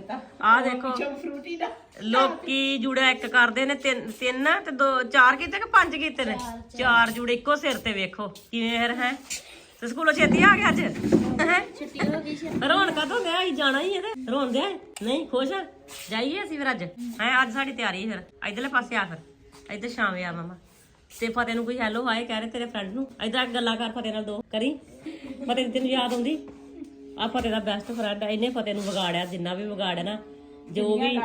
ਦਿੱਤਾ ਆ ਦੇਖੋ। ਚੋ ਫਰੂਟੀ ਦਾ। ਲੋਕੀ ਜੂੜਾ ਇੱਕ ਕਰਦੇ ਨੇ ਤਿੰਨ ਤਿੰਨ ਤੇ ਦੋ ਚਾਰ ਕੀਤੇ ਕਿ ਪੰਜ ਕੀਤੇ ਨੇ? ਚਾਰ ਜੂੜੇ ਇੱਕੋ ਸਿਰ ਤੇ ਵੇਖੋ ਕਿਵੇਂ ਫਿਰ ਹੈ? ਤੇ ਸਕੂਲੋਂ ਛੇਤੀ ਆ ਗਿਆ ਅੱਜ? ਹੈ? ਛੁੱਟੀ ਹੋ ਗਈ ਸੀ ਰੌਣ ਕਦੋਂ ਗਿਆ ਅਸੀਂ ਜਾਣਾ ਹੀ ਇਹਦੇ? ਰੌਣ ਦੇ? ਨਹੀਂ ਖੁਸ਼ ਆ? ਜਾਈਏ ਅਸੀਂ ਫਿਰ ਅੱਜ? ਹੈ ਅੱਜ ਸਾਡੀ ਤਿਆਰੀ ਫਿਰ। ਇਧਰਲੇ ਪਾਸੇ ਆ ਫਿਰ। ਇੱਧਰ ਸ਼ਾਮੇ ਆ ਮਮਾ। ਤੇ ਫਤਿਹ ਨੂੰ ਕੋਈ ਹੈਲੋ ਹਾਏ ਕਹਿ ਰਹੇ ਤੇਰੇ ਫਰੈਂਡ ਨੂੰ। ਇਧਰ ਗੱਲਾਂ ਕਰ ਫਤਿਹ ਨਾਲ ਦੋ। ਕਰੀ? ਫਤਿਹ ਦੀ ਤੈਨੂੰ ਯਾਦ ਆਉਂਦੀ? ਆ ਫਤਿਹ ਦਾ ਬੈਸਟ ਫਰੈਂਡ ਆ ਇਹਨੇ ਫਤਿਹ ਨੂੰ ਵਿਗਾੜਿਆ ਜਿੰਨਾ ਵੀ ਵਿਗਾੜਿਆ ਨਾ ਜੋ ਵੀ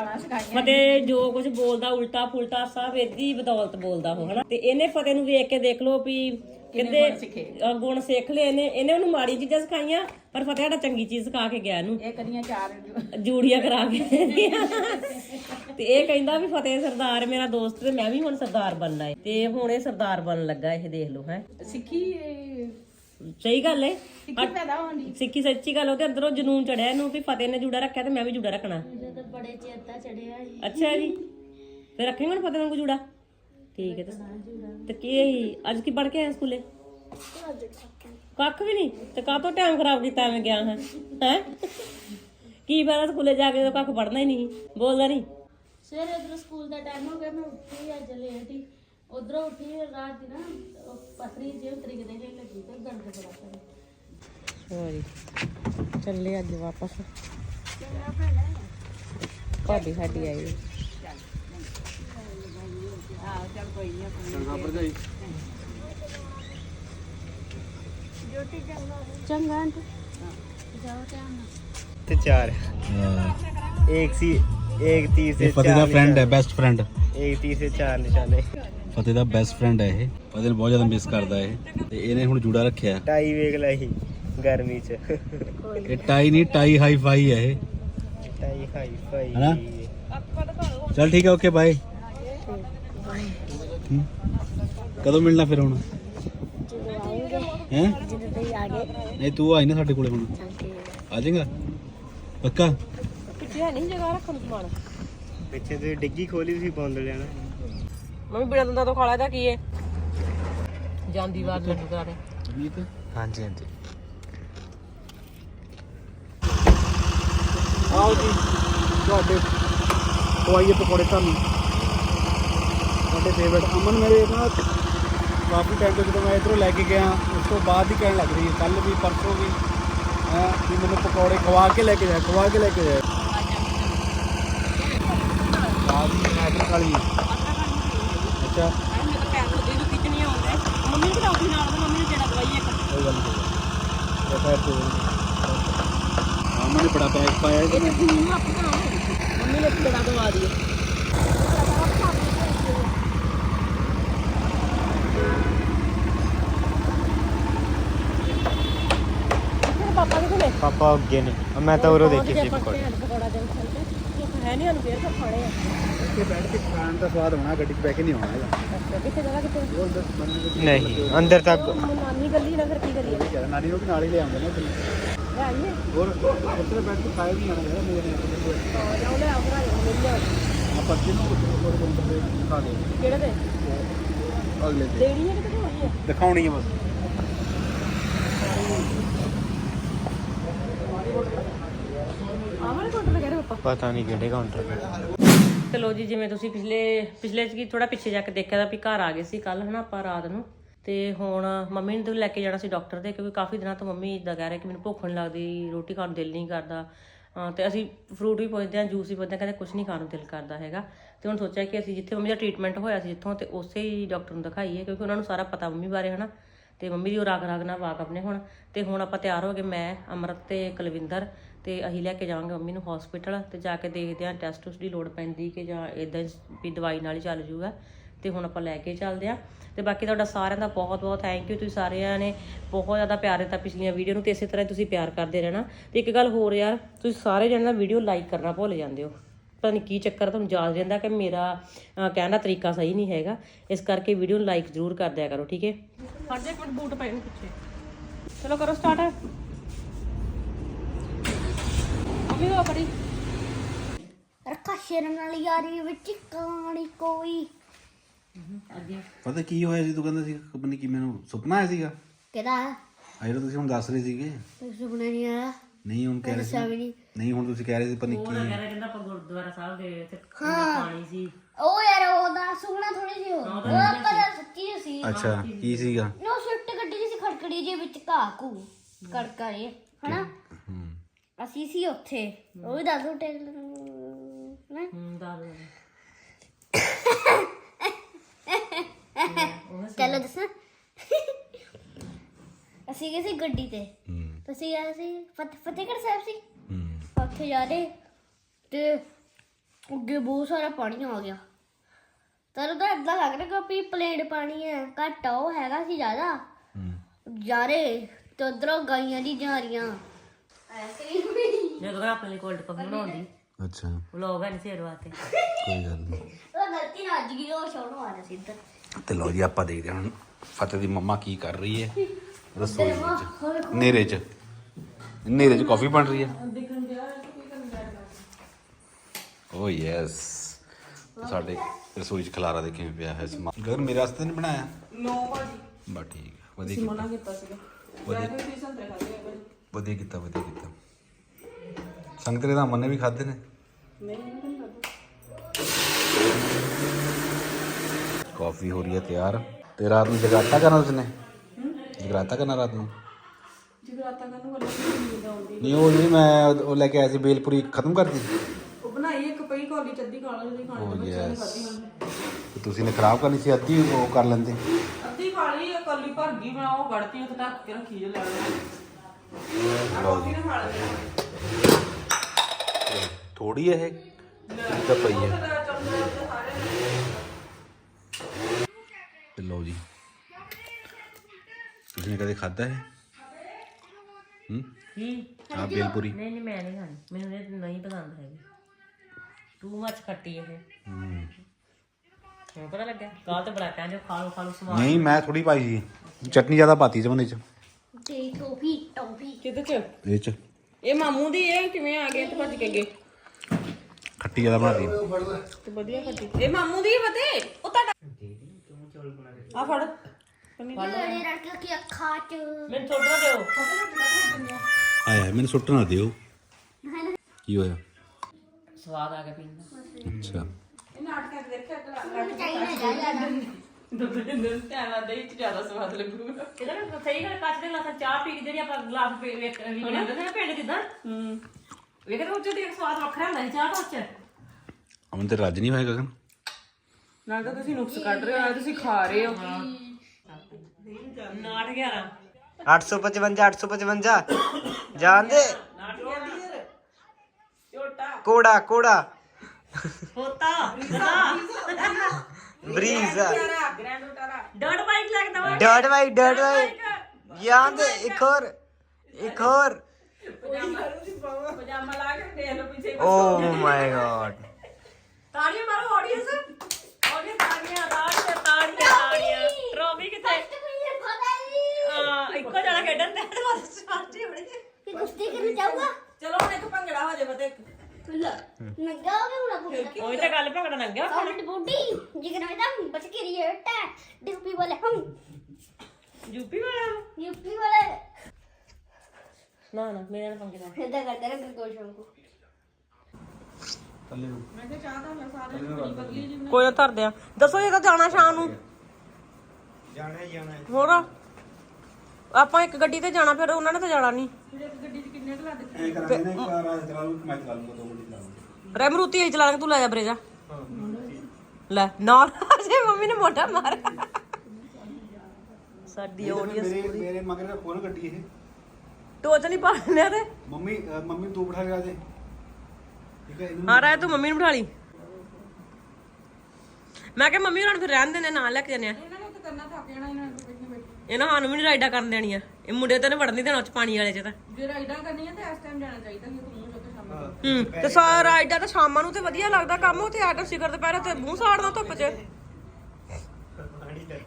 ਫਤਿਹ ਜੋ ਕੁਝ ਬੋਲਦਾ ਉਲਟਾ ਪੁਲਟਾ ਸਭ ਇਹਦੀ ਬਦੌਲਤ ਬੋਲਦਾ ਉਹ ਹਨਾ? ਤੇ ਇਹਨੇ ਫਤਿਹ ਨੂੰ ਵੇਖ ਕੇ ਦੇਖ ਲਓ ਵੀ ਕਿੰਦੇ ਅ, ਗੁਣ ਸਿੱਖ ਲਏ ਇਹਨੇ। ਇਹਨੇ ਉਹਨੂੰ ਮਾੜੀ ਚੀਜ਼ਾਂ ਸਿਖਾਈਆਂ ਪਰ ਫਤਿਹ ਸਾਡਾ ਚੰਗੀ ਚੀਜ਼ ਸਿਖਾ ਕੇ ਗਿਆ ਇਹਨੂੰ। ਇਹ ਕਰੀਆਂ ਚਾਰ ਜੂੜੀਆਂ ਕਰਾ ਕੇ ਤੇ ਇਹ ਕਹਿੰਦਾ ਵੀ ਫਤਿਹ ਸਰਦਾਰ ਮੇਰਾ ਦੋਸਤ ਤੇ ਮੈਂ ਵੀ ਹੁਣ ਸਰਦਾਰ ਬਣਨਾ ਹੈ ਤੇ ਹੁਣ ਇਹ ਸਰਦਾਰ ਬਣਨ ਲੱਗਾ ਇਹ ਦੇਖ ਲਓ ਹੈ। ਸਿੱਖੀ ਇਹ ਸਹੀ ਗੱਲ ਹੈ ਸਿੱਖੀ ਪੈਦਾ ਹੋਣੀ ਸਿੱਖੀ ਸੱਚੀ ਗੱਲ ਉਹਦੇ ਅੰਦਰੋਂ ਜਨੂਨ ਚੜਿਆ ਇਹਨੂੰ ਵੀ ਫਤਿਹ ਨੇ ਜੂੜਾ ਰੱਖਿਆ ਤੇ ਮੈਂ ਵੀ ਜੂੜਾ ਰੱਖਣਾ। ਜਦੋਂ ਬੜੇ ਚੇਤਾ ਚੜਿਆ ਸੀ। ਅੱਛਾ ਜੀ। ਤੇ ਰੱਖੇਂਗੇ ਹੁਣ ਫਤਿਹ ਨੂੰ ਜੂੜਾ? ਠੀਕ ਹੈ ਤੇ ਤੇ ਕੀ ਅੱਜ ਕੀ ਪੜ ਕੇ ਆਇਆ ਸਕੂਲੇ? ਕੱਖ ਵੀ ਨਹੀਂ ਤੇ ਕਾਹਤੋਂ ਟਾਈਮ ਖਰਾਬ ਕੀਤਾ ਐਵੇਂ ਗਿਆ ਹੈ ਹੈ? ਕੀ ਫਾਇਦਾ ਸਕੂਲੇ ਜਾ ਕੇ ਕੱਖ ਪੜਨਾ ਹੀ ਨਹੀਂ ਬੋਲਦਾ ਨਹੀਂ ਸਵੇਰੇ ਉਧਰ ਸਕੂਲ ਦਾ ਟਾਈਮ ਹੋ ਗਿਆ ਮੈਂ ਉੱਠੀ ਅੱਜ ਲੇਟ ਹੀ। उधर उठी रात ना तो पथरी जे उतरी लगी तो गंद बड़ा करे सॉरी चले अज वापस। भाभी साडी आई हाँ, चल चंगा भरजाई चार। एक सी एक फ्रेंड है बेस्ट फ्रेंड एक तीस चार निशाने। ਫਤਿਹ ਦਾ ਬੈਸਟ ਫਰੈਂਡ ਹੈ ਇਹ। ਫਤਿਹ ਨੂੰ ਬਹੁਤ ਜ਼ਿਆਦਾ ਮਿਸ ਕਰਦਾ ਇਹ। ਤੇ ਇਹਨੇ ਹੁਣ ਜੂੜਾ ਰੱਖਿਆ। ਟਾਈ ਵੇਖ ਲੈ ਹੀ ਗਰਮੀ ਚ। ਇਹ ਟਾਈ ਨਹੀਂ ਟਾਈ ਹਾਈ ਫਾਈ ਹੈ ਇਹ। ਟਾਈ ਹਾਈ ਫਾਈ ਹਨਾ? ਚਲ ਠੀਕ ਹੈ ਓਕੇ ਬਾਏ ਕਦੋਂ ਮਿਲਣਾ ਫਿਰ ਹੁਣ? ਹੈ? ਤੂੰ ਆਈ ਨਾ ਸਾਡੇ ਕੋਲੇ ਹੁਣ। ਆ ਜਾਏਗਾ? ਪੱਕਾ? ਕਿੱਥੇ ਨਹੀਂ ਜਗ੍ਹਾ ਰੱਖਣ ਸਮਾਨ? ਪਿੱਛੇ ਤੇ ਡਿੱਗੀ ਖੋਲੀ ਸੀ ਬੰਦ ਲੈਣਾ ਮੰਮੀ ਬਿਨਾਂ ਦੰਦਾਂ ਤੋਂ ਖਾਲਾ ਦਾ ਕੀ ਹੈ ਜਾਂਦੀ ਵਾਰ ਲੱਡੂ ਕਰਾ ਦੇ ਹਾਂਜੀ ਹਾਂਜੀ। ਆਓ ਜੀ ਤੁਹਾਡੇ ਖਵਾਈਏ ਪਕੌੜੇ ਤੁਹਾਨੂੰ ਤੁਹਾਡੇ ਫੇਵਰਟ ਅਮਨ ਮੇਰੇ ਨਾ ਕਾਫੀ ਟਾਈਮ ਤੋਂ ਜਦੋਂ ਮੈਂ ਇਧਰੋਂ ਲੈ ਕੇ ਗਿਆ ਉਸ ਤੋਂ ਬਾਅਦ ਹੀ ਕਹਿਣ ਲੱਗ ਰਹੀ ਹੈ ਕੱਲ ਵੀ ਪਰਸੋਂ ਵੀ ਹੈਂ ਵੀ ਮੈਨੂੰ ਪਕੌੜੇ ਖਵਾ ਕੇ ਲੈ ਕੇ ਜਾ ਖਵਾ ਕੇ ਲੈ ਕੇ ਜਾ। ਆਦੀ ਮੈਟਰ ਕਾਲੀ ਅੱਛਾ। ਮੈਂ ਤਾਂ ਪੈਰ ਤੋਂ ਦੇ ਕਿਤੇ ਨਹੀਂ ਆਉਂਦੇ। ਮੰਮੀ ਨੂੰ ਬੁਲਾਉਂਦੀ ਨਾਲ ਤੇ ਮੰਮੀ ਨੇ ਜਿਹੜਾ ਦਵਾਈ ਇੱਕ। ਕੋਈ ਗੱਲ ਨਹੀਂ। ਇਹ ਪੈਰ ਤੋਂ ਅਮਨ ਨੇ ਬੜਾ ਪੈਕ ਪਾਇਆ ਇਹਦੇ ਵਿੱਚ ਮੰਮੀ ਆਪੇ ਕਰਾਉਂਦੇ ਮੰਮੀ ਨੇ ਜਿਹੜਾ ਦਵਾ ਦਿਓ ਪਾਪਾ ਕਿੱਥੇ ਨੇ? ਪਾਪਾ ਅੱਗੇ ਨੇ। ਮੈਂ ਤਾਂ ਉਰੋਂ ਦੇਖੀ ਸੀ ਪਕੌੜੇ। ਦੇ ਹੈ ਨਹੀਂ ਹਨ ਫੇਰ ਤਾਂ ਖਾਣੇ ਆ। ਇੱਥੇ ਬੈਠ ਕੇ ਖਾਣ ਦਾ ਸਵਾਦ ਹੋਣਾ ਗੱਡੀ 'ਚ ਬਹਿ ਕੇ ਨਹੀਂ ਆਉਣਾ ਹੈਗਾ। ਅੱਛਾ ਕਿੱਥੇ ਜਗ੍ਹਾ ਕਿੱਥੇ? ਹੋਰ ਦੱਸ ਬੰਦੇ ਨਹੀਂ ਅੰਦਰ ਤੱਕ। ਨਾਨੀ ਗੱਲੀ ਨਾ ਫਿਰ ਕੀ ਕਰੀਏ? ਨੂੰ ਨਾਨੀ ਨੂੰ ਵੀ ਨਾਲ ਹੀ ਲੈ ਆਉਂਦੇ ਨੇ ਇੱਥੇ। ਲੈ ਆਈਏ। ਹੋਰ ਉੱਥੇ ਬੈਠ ਕੇ ਖਾਏ ਵੀ ਆਣਾ ਯਾਰ ਮੇਰੇ ਨਾਲ ਜਾਓ ਲੈ ਆਓ ਭਰਾ ਮਿਲ ਲਿਆ ਆਪਾਂ ਕਿਹਨੂੰ ਦਿਨ ਤੱਕ ਦਿਖਾ ਦੇ ਕਿਹੜੇ ਦੇ? ਅਗਲੇ ਤੇ। ਦੇਣੀ ਹੈ ਕਿਤੇ ਹੋਣੀ ਹੈ ਦਿਖਾਉਣੀ ਹੈ ਬਸ ਆਵਾਂ ਕਾਊਂਟਰ ਕਿਹੜੇ ਪਾਪਾ ਪਤਾ ਨਹੀਂ ਕਿਹੜੇ ਕਾਊਂਟਰ ਤੇ। ਚਲੋ ਜੀ, ਜਿਵੇਂ ਤੁਸੀਂ ਪਿਛਲੇ ਪਿਛਲੇ ਚ ਕੀ ਥੋੜਾ ਪਿੱਛੇ ਜਾ ਕੇ ਦੇਖਿਆ ਤਾਂ ਵੀ ਘਰ ਆ ਗਏ ਸੀ ਕੱਲ ਹਨਾ, ਆਪਾਂ ਰਾਤ ਨੂੰ। ਤੇ ਹੁਣ ਮੰਮੀ ਨੂੰ ਲੈ ਕੇ ਜਾਣਾ ਸੀ ਡਾਕਟਰ ਦੇ, ਕਿਉਂਕਿ ਕਾਫੀ ਦਿਨਾਂ ਤੋਂ ਮੰਮੀ ਇਦਾਂ ਕਹਿ ਰਹੇ ਕਿ ਮੈਨੂੰ ਭੁੱਖ ਨਹੀਂ ਲੱਗਦੀ, ਰੋਟੀ ਖਾਣ ਨੂੰ ਦਿਲ ਨਹੀਂ ਕਰਦਾ। ਅਹ ਤੇ ਅਸੀਂ ਫਰੂਟ ਵੀ ਪੁੱਛਦੇ ਹਾਂ ਜੂਸ ਵੀ ਪੁੱਛਦੇ ਹਾਂ, ਕਹਿੰਦੇ ਕੁਝ ਨਹੀਂ ਖਾਣ ਨੂੰ ਦਿਲ ਕਰਦਾ ਹੈਗਾ। ਤੇ ਹੁਣ ਸੋਚਿਆ ਕਿ ਅਸੀਂ ਜਿੱਥੇ ਮੰਮੀ ਦਾ ਟ੍ਰੀਟਮੈਂਟ ਹੋਇਆ ਸੀ ਜਿੱਥੋਂ, ਤੇ ਉਸੇ ਹੀ ਡਾਕਟਰ ਨੂੰ ਦਿਖਾਈਏ, ਕਿਉਂਕਿ ਉਹਨਾਂ ਨੂੰ ਸਾਰਾ ਪਤਾ ਮੰਮੀ ਬਾਰੇ, ਹਨਾ। ਤੇ ਮੰਮੀ ਦੀ ਉਹ ਰਾਗ ਰਾਗ ਨਾਲ ਵਾਕਫ ਨੇ ਹੁਣ। ਤੇ ਹੁਣ ਆਪਾਂ ਤਿਆਰ ਹੋ ਗਏ, ਮੈਂ, ਅਮਰਤ ਤੇ ਕੁਲਵਿੰਦਰ। ਤੇ ਅਸੀਂ ਲੈ ਕੇ ਜਾਵਾਂਗੇ ਮੰਮੀ ਨੂੰ ਹਸਪੀਟਲ ਤੇ ਜਾ ਕੇ ਦੇਖਦੇ ਹਾਂ ਟੈਸਟ ਉਸ ਦੀ ਲੋੜ ਪੈਂਦੀ ਕਿ ਜਾਂ ਇਦਾਂ ਵੀ ਦਵਾਈ ਨਾਲ ਹੀ ਚੱਲ ਜੂਗਾ ਤੇ ਹੁਣ ਆਪਾਂ ਲੈ ਕੇ ਚੱਲਦੇ ਆ ਤੇ ਬਾਕੀ ਤੁਹਾਡਾ ਸਾਰਿਆਂ ਦਾ ਬਹੁਤ ਬਹੁਤ ਥੈਂਕ ਯੂ ਤੁਸੀਂ ਸਾਰਿਆਂ ਨੇ ਬਹੁਤ ਜ਼ਿਆਦਾ ਪਿਆਰ ਦਿੱਤਾ ਪਿਛਲੀਆਂ ਵੀਡੀਓ ਨੂੰ ਤੇ ਇਸੇ ਤਰ੍ਹਾਂ ਹੀ ਤੁਸੀਂ ਪਿਆਰ ਕਰਦੇ ਰਹਿਣਾ। ਤੇ ਇੱਕ ਗੱਲ ਹੋਰ ਯਾਰ, ਤੁਸੀਂ ਸਾਰੇ ਜਣੇ ਨਾ ਵੀਡੀਓ ਲਾਈਕ ਕਰਨਾ ਭੁੱਲ ਜਾਂਦੇ ਹੋ। ਪਤਾ ਨਹੀਂ ਕੀ ਚੱਕਰ ਤੁਹਾਨੂੰ ਯਾਦ ਰਹਿੰਦਾ ਕਿ ਮੇਰਾ ਕਹਿਣ ਦਾ ਤਰੀਕਾ ਸਹੀ ਨਹੀਂ ਹੈਗਾ। ਇਸ ਕਰਕੇ ਵੀਡੀਓ ਨੂੰ ਲਾਈਕ ਜ਼ਰੂਰ ਕਰ ਦਿਆ ਕਰੋ, ਠੀਕ ਹੈ? ਸਾਡੇ ਇੱਕ ਮਿੰਟ ਬੂਟ ਪਏ ਨੇ ਪਿੱਛੇ। ਚਲੋ ਕਰੋ ਸਟਾਰਟ ਮੰਮੀ ਉਹ ਕਰੀ ਰੱਖਾ ਸ਼ੇਰ ਨਾਲ ਯਾਰੀ ਵਿੱਚ ਕਹਾਣੀ ਕੋਈ। ਅੱਗੇ। ਪਤਾ ਕੀ ਹੋਇਆ ਸੀ? ਤੂੰ ਕਹਿੰਦਾ ਸੀ ਪਤਾ ਨਹੀਂ ਕੀ ਮੈਨੂੰ ਸੁਪਨਾ ਆਇਆ ਸੀਗਾ। ਕਿਹਦਾ? ਆ ਜਿਹੜਾ ਤੁਸੀਂ ਹੁਣ ਦੱਸ ਰਹੇ ਸੀਗੇ। ਕੋਈ ਸੁਪਨਾ ਨਹੀਂ ਆਇਆ? ਨਹੀਂ ਹੁਣ ਕਹਿ ਰਹੇ ਸੀ ਨਹੀਂ ਹੁਣ ਤੁਸੀਂ ਕਹਿ ਰਹੇ ਸੀ ਪਨੀ ਉਹ ਕੀ। ਕਹਿ ਰਿਹਾ ਕਹਿੰਦਾ ਆਪਾਂ ਗੁਰਦੁਆਰਾ ਸਾਹਿਬ ਗਏ ਤੇ ਪਾਣੀ ਸੀ। ਉਹ ਯਾਰ ਉਹਦਾ ਸੁਣਾ ਥੋੜੀ ਜਿਹੀ ਉਹ। ਉਹ ਪਰ ਸੱਚੀ ਸੀ। ਅੱਛਾ ਕੀ ਸੀਗਾ? ਨੋ ਸਵਿਫਟ ਗੱਡੀ ਦੀ ਸੀ ਖੜਕੜੀ ਜੇ ਵਿੱਚ ਘਾਹ ਘੂ ਕੜਕਾ ਇਹ ਹਨਾ? ਹੂੰ ਅਸੀਂ ਸੀ ਉੱਥੇ। ਉਹ ਵੀ ਦੱਸ ਦੋ ਟੇਲ ਨਾ ਹੂੰ? ਦੱਸ ਦੇ। ਚਲੋ ਦੱਸਾਂ। ਅਸੀਂ ਗਏ ਸੀ ਗੱਡੀ ਤੇ। ਹੂੰ। ਤੁਸੀਂ ਗਏ ਸੀ ਫਤਿਹ ਫਤਿਹਗੜ੍ਹ ਸਾਹਿਬ ਸੀ। ਹੂੰ। ਉੱਥੇ ਜਾ ਰਹੇ ਤੇ ਅੱਗੇ ਬਹੁਤ ਸਾਰਾ ਪਾਣੀ ਆ ਗਿਆ। ਤਰ ਤਾਂ ਏਦਾਂ ਲੱਗ ਰਿਹਾ ਕਿ ਵੀ ਪਲੇਨ ਪਾਣੀ ਹੈ ਘੱਟ ਆ, ਉਹ ਹੈਗਾ ਸੀ ਜ਼ਿਆਦਾ। ਹੂੰ। ਜਾ ਰਹੇ ਤੇ ਉਧਰੋਂ ਗਾਈਆਂ ਦੀ ਜਾ ਰਹੀਆਂ। ਜਦੋਂ ਤੱਕ ਆਪਣੇ ਲਈ ਕੋਲਡ ਕਾਫੀ ਬਣਾਉਂਦੀ। ਅੱਛਾ। ਵਲੌਗ ਹੈ ਨਹੀਂ ਸੀ ਵਾਸਤੇ। ਕੋਈ ਗੱਲ ਨਹੀਂ ਉਹ ਗਲਤੀ ਨਾਲ ਅੱਜ ਗਈ ਉਹ ਛੋੜੋ ਆ ਰਿਹਾ ਸੀ ਇੱਧਰ। ਤੇ ਲਓ ਜੀ ਆਪਾਂ ਦੇਖਦੇ ਹਾਂ ਹੁਣ ਫਤਿਹ ਦੀ ਮੰਮਾ ਕੀ ਕਰ ਰਹੀ ਹੈ। ਰਸੋਈ ਵਿੱਚ। ਨੇਰੇ 'ਚ। ਨੇਰੇ 'ਚ ਕਾਫੀ ਬਣ ਰਹੀ ਹੈ। Oh yes. ਸਾਡੇ ਰਸੋਈ 'ਚ ਖਲਾਰਾ ਦੇ ਕਿਵੇਂ ਪਿਆ ਹੈ ਸਮਾਨ। ਗਰ ਮੇਰੇ ਵਾਸਤੇ ਨਹੀਂ ਬਣਾਇਆ। ਨੋ ਭਾਜੀ। ਬਸ ਠੀਕ ਹੈ ਵਧੀਆ ਕੀਤਾ। ਮਨਾ ਕੀਤਾ ਸੀਗਾ। ਵਧੀਆ। ਵਧੀਆ ਕੀਤਾ ਵਧੀਆ ਕੀਤਾ। ਸੰਗਤਰੇ ਦਾ ਅਮਨ ਨੇ ਵੀ ਖਾਦੇ ਨੇ। ਕਾਫੀ ਹੋ ਰਹੀ ਹੈ ਤਿਆਰ। ਤੇ ਰਾਤ ਨੂੰ ਜਗਰਾਤਾ ਕਰਨਾ ਉਸਨੇ? ਜਗਰਾਤਾ ਕਰਨਾ ਰਾਤ ਨੂੰ? ਜਗਰਾਤਾ ਕਰਨ ਵਾਲਾ ਨੀਂਦ ਆਉਂਦੀ। ਨਹੀਂ ਉਹ ਨਹੀਂ ਮੈਂ ਉਹ ਲੈ ਕੇ ਆਇਆ ਸੀ ਬੇਲਪੁਰੀ ਖਤਮ ਕਰਤੀ? ਉਹ ਬਣਾਈ ਇੱਕ ਪਈ ਕੌਲੀ ਚੱਦੀ ਖਾ ਲਓ ਜਿਹੜੀ ਖਾਣੀ ਤੇ ਬੱਚਿਆਂ ਨੇ yes. ਖਾਧੀ ਹੁਣ ਤੇ ਤੁਸੀਂ ਨੇ ਖਰਾਬ ਕਰਨੀ ਸੀ ਅੱਧੀ ਉਹ ਕਰ ਲੈਂਦੇ। ਅੱਧੀ ਖਾ ਲਈ ਕੌਲੀ ਭਰ ਗਈ ਮੈਂ ਉਹ ਗੜਤੀ ਉੱਥੇ ਢੱਕ ਕੇ ਰੱਖੀ ਜੇ ਲੈ ਲਓ ਜੀ। ਥੋੜੀ ਇਹ? ਇਹ ਤਾਂ ਪਈ ਹੈ ਤੇ ਲਓ ਜੀ। ਤੁਸੀਂ ਨੇ ਕਦੇ ਖਾਦਾ ਹੈ? ਹੂੰ। ਕੀ ਆ ਬੇਲਪੁਰੀ ਨਹੀਂ ਨਹੀਂ ਮੈਂ ਨਹੀਂ ਖਾਣੀ। ਮੈਨੂੰ ਇਹ ਨਹੀਂ ਪਸੰਦ ਹੈਗੀ। ਟੂ ਮੱਚ ਖੱਟੀ ਇਹ। ਹੂੰ। ਹੁਣ ਪਤਾ ਲੱਗਾ ਕਾਲ ਤੇ ਬੜਾ ਕਹਿੰਦੇ ਖਾ ਲਓ ਸਵਾਦ। ਨਹੀਂ ਮੈਂ ਥੋੜੀ ਪਾਈ ਸੀ। ਚਟਨੀ ਜ਼ਿਆਦਾ ਪਾਤੀ ਸੀ ਉਹਨੇ ਚ। ਤੇ ਟੋਫੀ ਟੋਫੀ ਕਿਹਦੇ ਚ? ਇਹ ਚ। ਇਹ ਮਾਮੂ ਦੀ ਇਹ ਕਿਵੇਂ ਆ ਗਏ ਤੇ ਭੱਜ ਕੇ ਗਏ ਖੱਟੀ ਜ਼ਿਆਦਾ ਬਣਾਤੀ ਤੇ ਵਧੀਆ ਖੱਟੀ। ਇਹ ਮਾਮੂ ਦੀ ਪਤੇ ਉਹ ਤੁਹਾਡਾ ਆ ਫੜ। ਜਿਹੜੇ ਰੜਕ ਕੀ ਅੱਖਾਂ ਚ? ਮੈਨੂੰ ਥੋੜਾ ਦਿਓ। ਆਇਆ ਮੈਨੂੰ ਸੁੱਟ ਨਾ ਦਿਓ। ਕੀ ਹੋਇਆ? ਸਵਾਦ ਆ ਗਿਆ ਪੀਣ ਦਾ। ਅੱਛਾ। ਇਹ ਨਾਟਕਾਂ ਦੇਖਿਆ ਚਾਹੀਦਾ ਜਾ ਜਾ ਦੁੱਧ ਦੇ ਦਿਨ ਧਿਆਨ ਦੇ ਵਿੱਚ ਜ਼ਿਆਦਾ ਸਵਾਦ ਲੱਗੂਗਾ ਇਹਦਾ ਨਾ ਸਹੀ ਗੱਲ ਕੱਚ ਦੇ ਗਲਾਸਾਂ ਚਾਹ ਪੀ ਕੇ ਜਿਹੜੀ ਆਪਾਂ ਗਲਾਸ ਪੀ ਵੇਖ ਵੀ ਬਣਾਉਂਦੇ ਨੇ ਪਿੰਡ ਜਿੱਦਾਂ। ਹੂੰ। ਵੇਖਦੇ ਉਹ ਚ ਦੀ ਸਵਾਦ ਵੱਖਰਾ ਹੁੰਦਾ ਸੀ ਚਾਹ ਦਾ ਚ ਅਮਨ ਤੇ ਰੱਜ ਨਹੀਂ ਹੋਏਗਾ ਗਗਨ? ਨਾਲ ਤਾਂ ਤੁਸੀਂ ਨੁਕਸ ਕੱਢ ਰਹੇ ਹੋ ਨਾਲ ਤੁਸੀਂ ਖਾ ਰਹੇ ਹੋ। ਨਾਟ 11 855 855 ਜਾਣ ਦੇ। ਛੋਟਾ ਕੋੜਾ ਕੋੜਾ ਹੋਤਾ ਬਰੀਜ਼ਾ ਗ੍ਰੈਂਡ ਉਟਾਰਾ ਡਰਟ ਬਾਈਕ ਲੱਗ ਦਵਾ ਡਰਟ ਬਾਈਕ ਡਰਟ ਬਾਈਕ ਯਾਂ ਤੇ ਇੱਕ ਹੋਰ ਇੱਕ ਹੋਰ ਪਜਾਮਾ ਲਾ ਕੇ ਦੇਖ ਲੋ ਪਿੱਛੇ ਓ ਮਾਈ ਗॉड ਤਾੜੀਆਂ ਮਾਰੋ ਆਡੀਅנס ਆਡੀਅנס ਤਾੜੀਆਂ ਤਾੜੀਆਂ ਤਾੜੀਆਂ ਤਾੜੀਆਂ ਰੋਮੀ ਕਿੱਥੇ ਹਾਂ ਇੱਕੋ ਜਣਾ ਖੇਡਣ ਦੇ ਬਸ ਸਾਰੇ ਬੜੇ ਕੁਸ਼ਤੀ ਕਰਨ ਜਾਊਗਾ ਚਲੋ ਹੁਣ ਇੱਕ ਭੰਗੜਾ ਹੋ ਜਾਵੇ ਤੇ ਨੰਗਾ ਹੋ ਗਿਆ ਹੁਣ ਪੁੱਤ ਉਹੀ ਤਾਂ ਗੱਲ ਭਗੜਾ ਨੰਗਿਆ ਕਾਉਂਟ ਬੂਟੀ ਜਿਗਨ ਵਿੱਚ ਤਾਂ ਬਚ ਕੇ ਰਹੀ ਹੈ ਟਾ ਡਿਊਪੀ ਵਾਲੇ ਹਮ। ਯੂਪੀ ਵਾਲਾ? ਯੂਪੀ ਵਾਲੇ। ਨਾ ਨਾ ਮੇਰੇ ਨਾਲ ਪੰਗੇ ਦਾ ਇਦਾਂ ਕਰਦੇ ਨੇ ਬਿਲਕੁਲ ਸ਼ੰਕੂ। ਮੈਂ ਕਿਹਾ ਚਾਹ ਤਾਂ ਸਾਰੇ ਬੜੀ ਬਦਲੀ ਜੀ ਕੋਈ ਨਾ ਧਰਦੇ ਆ। ਦੱਸੋ ਜੇ ਤਾਂ ਜਾਣਾ ਸ਼ਾਮ ਨੂੰ। ਜਾਣਾ ਹੀ ਜਾਣਾ ਹੋਰ? ਆਪਾਂ ਇੱਕ ਗੱਡੀ ਤੇ ਜਾਣਾ ਫਿਰ ਉਹਨਾਂ ਨੇ ਤਾਂ ਜਾਣਾ ਨਹੀਂ। ਫਿਰ ਇੱਕ ਗੱਡੀ 'ਚ ਕਿੰਨੇ ਕੁ ਲੱਗ ਐ ਕਰਾਂਗੇ ਨਾ ਇੱਕ ਵਾਰ ਰਾਜ ਚਲਾ ਲੂ ਮੈਂ ਚਲਾ ਲੂੰਗਾ ਦੋ। ਮਿੰਟ ਚਲਾ ਲੂੰਗਾ ਰਹਿ ਮਰੂਤੀ ਹੀ ਚਲਾ ਕੇ ਤੂੰ ਲੈ ਜਾ ਬਰੇਜਾ। ਲੈ ਨਾ ਜੇ ਮੰਮੀ ਨੇ ਮੋਟਾ ਮਾਰਿਆ। ਸਾਡੀ ਆਡੀਅנס ਮੇਰੇ ਮੇਰੇ ਮਗਰ ਦਾ ਫੋਨ ਗੱਡੀ ਇਹ। ਟੋਚ ਨਹੀਂ ਪਾਣਿਆ ਤੇ ਮੰਮੀ ਅ, ਮੰਮੀ ਤੂੰ ਬਿਠਾ ਲਿਆ ਦੇ ਠੀਕ ਹੈ ਇਹਨੂੰ ਆ ਰਿਹਾ ਤੂੰ ਮੰਮੀ ਨੂੰ ਬਿਠਾ ਲਈ। ਮੈਂ ਕਿਹਾ ਮੰਮੀ ਉਹਨਾਂ ਨੂੰ ਫਿਰ ਰਹਿਣ ਦੇਣੇ ਨਾਲ ਲੈ ਕੇ ਜਾਣੇ ਆ। ਇਹਨਾਂ ਨੇ ਤਾਂ ਕਰਨਾ ਥੱਕ ਜਾਣਾ ਇਹਨਾਂ ਨੂੰ ਬੈਠੇ। ਬੈਠੇ ਇਹਨਾਂ ਸਾਨੂੰ ਵੀ ਨਹੀਂ ਰਾਈਡਾਂ ਕਰਨ ਦੇਣੀਆਂ। ਇਹ ਮੁੰਡੇ ਤੇ ਨੇ ਵੜਨ ਨਹੀਂ ਦੇਣਾ ਉਹ ਚ ਪਾਣੀ ਵਾਲੇ ਚ ਤਾਂ। ਜੇ ਰਾਈਡਾਂ ਕਰਨੀਆਂ ਤੇ ਇਸ ਟਾਈਮ ਜਾਣਾ ਚਾਹੀਦਾ ਕਿ ਤੂੰ ਹੂੰ ਤੇ ਸਾਰਾ ਰਾਈਡਾਂ ਤਾਂ ਸ਼ਾਮਾਂ ਨੂੰ ਤੇ ਵਧੀਆ ਲੱਗਦਾ ਕੰਮ ਉੱਥੇ ਆਟਮ ਸਿਖਰ ਦੁਪਹਿਰੇ ਤੇ ਮੂੰਹ ਸਾੜਨਾ ਧੁੱਪ 'ਚ।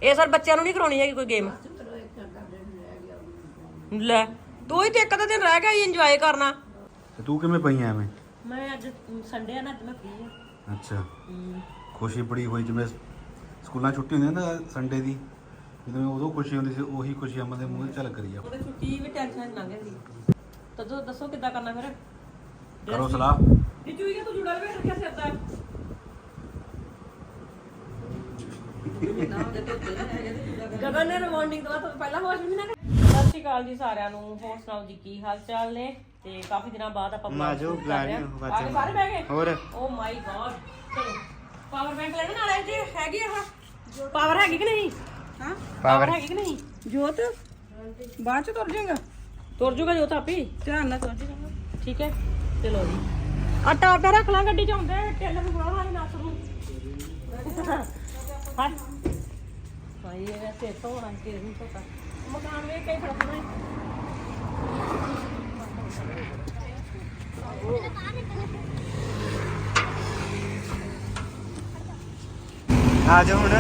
ਇਹ ਸਰ ਬੱਚਿਆਂ ਨੂੰ ਨਹੀਂ ਕਰਾਉਣੀ ਹੈਗੀ ਕੋਈ ਗੇਮ। ਲੈ ਤੂੰ ਹੀ ਤੇ ਇੱਕ ਅੱਧਾ ਦਿਨ ਰਹਿ ਗਿਆ ਇੰਜੋਏ ਕਰਨਾ। ਤੇ ਤੂੰ ਕਿਵੇਂ ਪਈ ਐਵੇਂ? ਮੈਂ ਅੱਜ ਸੰਡੇ ਆ ਨਾ ਅੱਜ ਮੈਂ ਫ੍ਰੀ ਆ। ਅੱਛਾ। ਖੁਸ਼ੀ ਬੜੀ ਹੋਈ ਜਿਵੇਂ ਸਕੂਲਾਂ ਛੁੱਟੀ ਹੁੰਦੀ ਹੈ ਨਾ ਸੰਡੇ ਦੀ ਜਦੋਂ ਉਦੋਂ ਖੁਸ਼ੀ ਹੁੰਦੀ ਸੀ ਉਹੀ ਖੁਸ਼ੀ ਅਮਨ ਦੇ ਮੂੰਹ ਤੇ ਝਲਕ ਰਹੀ ਆ। ਉਹਦੇ ਛੁੱਟੀ ਵੀ ਟੈਨਸ਼ਨ ਲੰਘ ਜਾਂਦੀ। ਤਦੋਂ ਦੱਸੋ ਕਿੱਦਾਂ ਕਰਨਾ ਫਿਰ? ਕਰੋ ਸਲਾਹ। ਇਹ ਚੂਈ ਤੂੰ ਜੁੜਾ ਕੇ ਰੱਖਿਆ ਸਿਰ ਦਾ? ਗਗਨ ਨੇ ਤੋਂ ਬਾਅਦ ਪਹਿਲਾਂ ਵਾਸ਼ ਵੀ ਨਾ ਕਰ। ਸਤਿ ਸ਼੍ਰੀ ਅਕਾਲ ਜੀ ਸਾਰਿਆਂ ਨੂੰ। ਹੋਰ ਸੁਣਾਓ ਜੀ ਕੀ ਹਾਲ ਚਾਲ ਨੇ? ਤੇ ਕਾਫੀ ਦਿਨਾਂ ਬਾਅਦ ਆਪਾਂ ਮਾਜੋ shoot ਕਰ ਰਹੇ ਹਾਂ। ਬੁਲਾ ਆ ਕੇ ਸਾਰੇ ਬਹਿ ਗਏ? ਹੋਰ? ਓ ਮਾਈ ਗॉड ਚਲੋ ਪਾਵਰ ਬੈਂਕ ਲੈਣਾ ਨਾਲ ਇਹ ਜੇ ਹੈਗੀ ਆ? ਪਾਵਰ ਹੈਗੀ ਕਿ ਨਹੀਂ? ਹਾਂ? ਪਾਵਰ ਹੈਗੀ ਕਿ ਨਹੀਂ? ਜੋਤ ਬਾਅਦ ਚ ਤੁਰ ਜਾਏਗਾ। ਤੁਰ ਜੂਗਾ ਜੋ ਤਾਂ ਆਪੀ? ਧਿਆਨ ਨਾਲ ਤੁਰ ਜਾਏਗਾ। ਠੀਕ ਹੈ। ਚਲੋ ਜੀ। ਆਟਾ ਆਟਾ ਰੱਖ ਲਾਂ ਗੱਡੀ ਚ ਆਉਂਦੇ ਟੇਲਰ ਨੂੰ ਬੁਲਾਉਣਾ ਸੀ ਨਾਸ ਨੂੰ। ਹਾਂ। ਭਾਈ ਇਹ ਵੈਸੇ ਸੋਹਣਾ ਕਿ ਨਹੀਂ ਪਤਾ। ਮਕਾਨ ਵੇਖ ਕੇ ਖੜਨਾ ਹੈ। ਆ ਜਾਓ ਹੁਣ।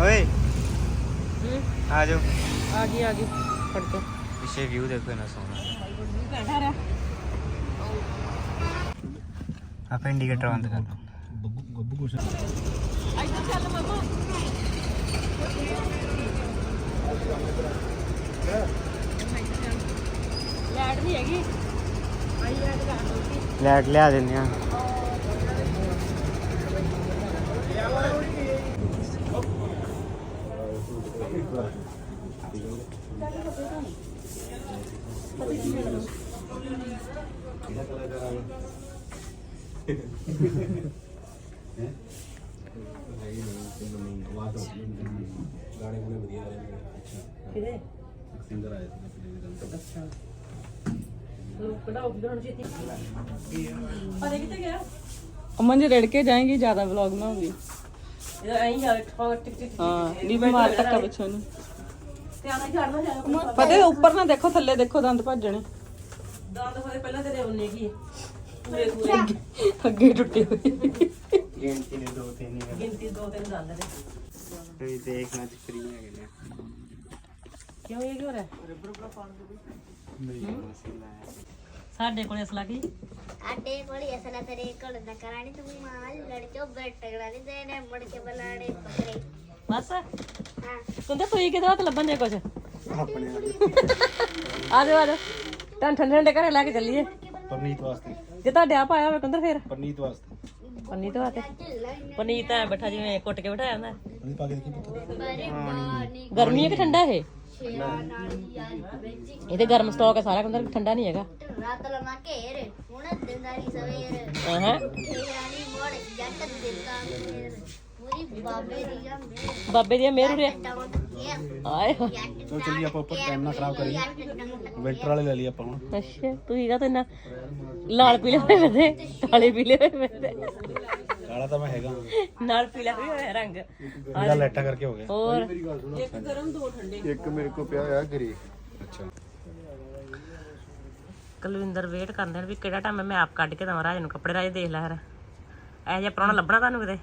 ਓਏ। ਆ ਜਾਓ। ਆ ਗਈ ਆ ਗਈ। ਫੜ ਕੇ। ਪਿੱਛੇ ਵਿਊ ਦੇਖੋ ਨਾ ਸੋਹਣਾ। ਆਪਾਂ ਇੰਡੀਕੇਟਰ ਬੰਦ ਕਰ ਲਓ। ਬੱਬੂ ਗੱਬੂ ਕੁਛ ਇੱਧਰ ਚੱਲ ਮਾਮਾ ਲੈਟ ਨਹੀਂ ਹੈਗੀ ਆਈ ਲੈਟ ਕਰ ਦੋ ਲੈਟ ਲਿਆ ਦਿੰਦੇ ਆ। ਗਾਣੇ ਗੁਣੇ ਵਧੀਆ ਆ ਕਿਹਦੇ ਸਿੰਗਰ ਆਏ ਸੀ ਅੱਛਾ ਲੋਕ ਕਢਾਓ ਵੀ ਛੇਤੀ ਅਰੇ ਕਿੱਥੇ ਗਿਆ ਅਮਨ ਜੀ ਰੜ ਕੇ ਜਾਏਗੀ, ਜ਼ਿਆਦਾ ਵਲੌਗ ਨਾ ਹੋਗੀ ਇਹ ਐਂ ਯਾਰ ਠੋਕ ਟਿਕ ਟਿਕ ਹਾਂ, ਨੀ ਮਾਰ ਧੱਕਾ ਪਿੱਛੋਂ ਨੂੰ ਧਿਆਨ ਨਾਲ ਕਰਨਾ ਜਾਇਆ ਪਤਾ ਉੱਪਰ ਨਾ ਦੇਖੋ, ਥੱਲੇ ਦੇਖੋ, ਦੰਦ ਭੱਜਣੇ। ਦੰਦ ਹੋਏ ਪਹਿਲਾਂ ਤੇਰੇ ਉਹਨੇ ਕੀ ਪੂਰੇ ਪੂਰੇ ਅੱਗੇ ਟੁੱਟੇ ਹੋਏ। ਗਿਣਤੀ ਦੇ ਦੋ ਤਿੰਨ ਹੀ ਗਿਣਤੀ ਦੋ ਤਿੰਨ ਦੰਦ ਨੇ। ਤੁਸੀਂ ਦੇਖਣਾ ਚ ਫਰੀ ਹੈਗੇ ਨੇ। ਕਿਉਂ ਇਹ ਕਿਉਂ ਰਿਹਾ? ਮੇਰੀ ਮਸਲਾ ਹੈ। ਸਾਡੇ ਕੋਲ ਅਸਲਾ ਕੀ? ਸਾਡੇ ਕੋਲ ਅਸਲਾ ਤੇਰੇ ਕੋਲ ਦਾ ਕਰਾਣੀ ਤੂੰ ਮਾਲ ਲੜ ਚੋ ਬੈਠਣਾ ਨਹੀਂ ਦੇਣੇ ਮੁੜ ਕੇ ਬਲਾੜੇ ਪਕੜੇ। ਬਸ? ਹਾਂ। ਕਹਿੰਦੇ ਤੁਸੀਂ ਕਿਹਦੇ ਹੱਥ ਲੱਭਣ ਦੇ ਕੁਛ? ਆਪਣੇ ਆ ਜਾਓ ਆ ਜਾਓ। ਤਾਂ ਠੰਡੇ ਠੰਡੇ ਘਰੇ ਲੈ ਕੇ ਚੱਲੀਏ। ਪਰਨੀਤ ਵਾਸਤੇ। ਜੇ ਤੁਹਾਡੇ ਆਪ ਆਇਆ ਹੋਵੇ ਕੰਦਰ ਫੇਰ? ਪਰਨੀਤ ਵਾਸਤੇ। ਪਨੀਤ ਵਾਤੇ ਪਨੀਤ ਐ ਬੈਠਾ ਜਿਵੇਂ ਕੁੱਟ ਕੇ ਬਿਠਾਇਆ ਹੁੰਦਾ। ਪਰਨੀਤ ਪਾ ਕੇ ਦੇਖੀ ਪੁੱਤ। ਗਰਮੀ ਹੈ ਕਿ ਠੰਡਾ ਇਹ? ਵਿੱਚ ਇਹ ਤੇ ਗਰਮ ਸਟਾਕ ਹੈ ਸਾਰਾ ਕੰਦਰ ਠੰਡਾ ਨਹੀਂ ਹੈਗਾ। ਰਾਤ ਲਮਾ ਘੇਰ ਹੁਣ ਦਿੰਦਾਰੀ ਸਵੇਰ ਹਾਂ। ਠੇਰਾਣੀ ਮੋੜ ਜੱਟ ਮੇਰ ਪੂਰੀ ਬਾਬੇ ਦੀ ਆ ਮੇਰ ਬਾਬੇ ਦੀ ਮਿਹਰ ਉਰੇ। ਆਏ। ਚਲੋ ਚੱਲੀਏ ਆਪਾਂ ਉੱਪਰ ਟਾਈਮ ਨਾ ਖਰਾਬ ਕਰੀਏ। ਵਿੰਟਰ ਵਾਲੇ ਲੈ ਲਈ ਆਪਾਂ ਹੁਣ। ਅੱਛਾ ਤੁਸੀਂ ਕਾ ਇੰਨਾ ਲਾਲ ਪੀਲੇ ਹੋਏ ਫਿਰਦੇ ਕਾਲੇ ਪੀਲੇ ਹੋਏ ਫਿਰਦੇ ਕਾਲਾ ਤਾਂ ਮੈਂ ਹੈਗਾ। ਨਾਲ ਪੀਲਾ ਵੀ ਹੋਇਆ ਰੰਗ। ਇਹਦਾ ਲੈਟਾ ਕਰਕੇ ਹੋ ਗਿਆ ਹੋਰ? ਇੱਕ ਮੇਰੇ ਕੋ ਪਿਆ ਹੋਇਆ ਗਰੀ। ਅੱਛਾ। ਕੁਲਵਿੰਦਰ ਵੇਟ ਕਰਦੇ ਨੇ ਵੀ ਕਿਹੜਾ ਟਾਈਮ ਮੈਂ ਆਪ ਕੱਢ ਕੇ ਦਵਾਂ ਰਾਜੇ ਨੂੰ ਕੱਪੜੇ ਰਾਜੇ ਦੇਖ ਲੈ ਫਿਰ। ਇਹ ਜਿਹਾ ਪ੍ਰਾਹੁਣਾ ਲੱਭਣਾ ਤੁਹਾਨੂੰ ਕਿਤੇ?